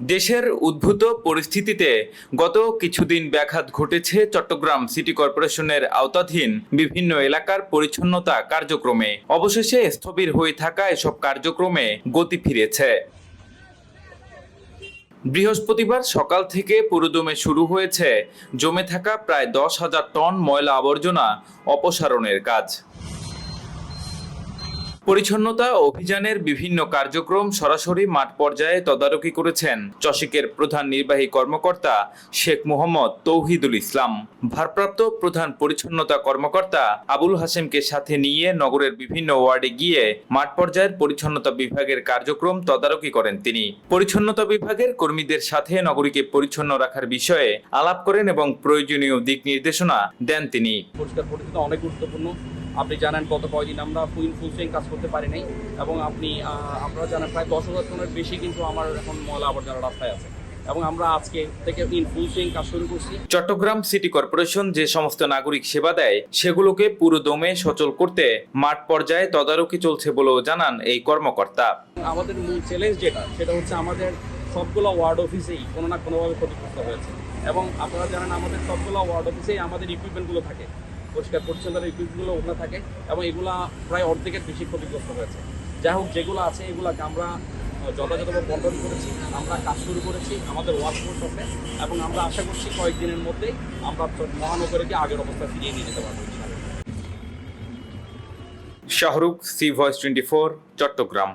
দেশের উদ্ভূত পরিস্থিতিতে গত কিছুদিন ব্যাঘাত ঘটেছে চট্টগ্রাম সিটি কর্পোরেশনের আওতাধীন বিভিন্ন এলাকার পরিচ্ছন্নতা কার্যক্রমে। অবশেষে স্থবির হয়ে থাকা এসব কার্যক্রমে গতি ফিরেছে। বৃহস্পতিবার সকাল থেকে পুরোদমে শুরু হয়েছে। জমে থাকা প্রায় দশ হাজার টন ময়লা আবর্জনা অপসারণের কাজ। পরিচ্ছন্নতা অভিযানের বিভিন্ন কার্যক্রম সরাসরি মাঠ পর্যায়ে তদারকি করেছেন চসিকের প্রধান নির্বাহী কর্মকর্তা শেখ মোহাম্মদ তৌহিদুল ইসলাম। ভারপ্রাপ্ত প্রধান পরিচ্ছন্নতা কর্মকর্তা আবুল হাসেমকে সাথে নিয়ে নগরের বিভিন্ন ওয়ার্ডে গিয়ে মাঠ পর্যায়ের পরিচ্ছন্নতা বিভাগের কার্যক্রম তদারকি করেন তিনি। পরিচ্ছন্নতা বিভাগের কর্মীদের সাথে নগরীকে পরিচ্ছন্ন রাখার বিষয়ে আলাপ করেন এবং প্রয়োজনীয় দিক নির্দেশনা দেন তিনি। অনেক গুরুত্বপূর্ণ। আপনি জানেন গত কয়দিন আমরা ফুল ফুল সুইং কাজ করতে পারি নাই এবং আপনি আপনারা জানেন প্রায় দশ হাজার টনের বেশি কিন্তু আমার এখন ময়লা আবর্জনা রাস্তায় আছে। এবং আমরা আজকে থেকে ইন ফুল সুইং কাজ শুরু করছি। চট্টগ্রাম সিটি কর্পোরেশন যে সমস্ত নাগরিক সেবা দেয় সেগুলোকে পুরো দমে সচল করতে মাঠ পর্যায়ে তদারকি চলছে বলেও জানান এই কর্মকর্তা। আমাদের মূল চ্যালেঞ্জ যেটা সেটা হচ্ছে আমাদের সবগুলো ওয়ার্ড অফিসেই কোনো না কোনোভাবে ক্ষতিগ্রস্ত হয়েছে। এবং আপনারা জানেন আমাদের সবগুলো ওয়ার্ড অফিসেই আমাদের ইকুইপমেন্টগুলো থাকে। পরিষ্কার পরিচ্ছন্নতার ইকুইপমেন্টগুলো ওখানে থাকে এবং এগুলা প্রায় অর্ধেকের বেশি ক্ষতিগ্রস্ত হয়েছে যাই হোক, যেগুলো আছে, এগুলাকে আমরা যথাযথভাবে বন্টন করেছি, আমরা কাজ শুরু করেছি আমাদের ওয়ার্কফোর্স আছে এবং আমরা আশা করছি কয়েকদিনের মধ্যেই আমরা মহানগরীকে আগের অবস্থা ফিরিয়ে নিয়ে যেতে পারব। Shahrukh, C voice twenty four, Chattogram